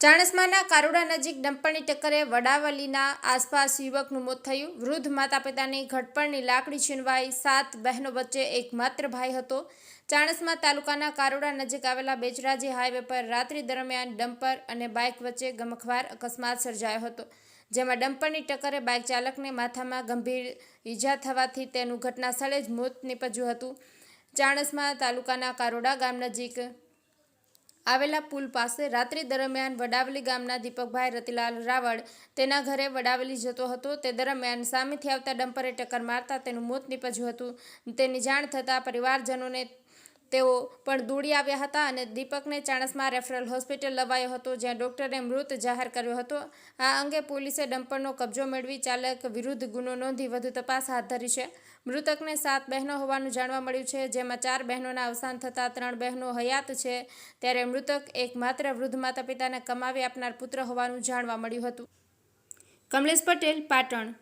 ચાણસ્માના કારોડા નજીક ડમ્પરની ટક્કરે વડાવલીના આસપાસ યુવકનું મોત થયું. વૃદ્ધ માતા પિતાની ઘટપણની લાકડી છીનવાઈ સાત બહેનો વચ્ચે એક માત્ર ભાઈ હતો. ચાણસ્મા તાલુકાના કારોડા નજીક આવેલા બેચરાજી હાઈવે પર રાત્રિ દરમિયાન ડમ્પર અને બાઇક વચ્ચે ગમખવાર અકસ્માત સર્જાયો હતો, જેમાં ડમ્પરની ટક્કરે બાઇક ચાલકને માથામાં ગંભીર ઈજા થવાથી તેનું ઘટના સ્થળે જ મોત નીપજ્યું હતું. ચાણસમા તાલુકાના કારોડા ગામ નજીક આવેલા પુલ પાસે રાત્રિ દરમિયાન વડાવલી ગામના દીપકભાઈ રતિલાલ રાવળ તેના ઘરે વડાવલી જતો હતો. તે દરમિયાન સામેથી આવતા ડમ્પરે ટક્કર મારતા તેનું મોત નીપજ્યું હતું. તેની જાણ થતાં પરિવારજનોને તેઓ પણ દોડી આવ્યા હતા અને દીપકને ચાણસમાં રેફરલ હોસ્પિટલ લવાયો હતો, જ્યાં ડોક્ટરે મૃત જાહેર કર્યો હતો. આ અંગે પોલીસે ડમ્પરનો કબજો મેળવી ચાલક વિરુદ્ધ ગુનો નોંધી વધુ તપાસ હાથ ધરી છે. મૃતકને સાત બહેનો હોવાનું જાણવા મળ્યું છે, જેમાં ચાર બહેનોના અવસાન થતાં ત્રણ બહેનો હયાત છે. ત્યારે મૃતક એક માત્ર વૃદ્ધ માતા પિતાને કમાવી આપનાર પુત્ર હોવાનું જાણવા મળ્યું હતું. કમલેશ પટેલ, પાટણ.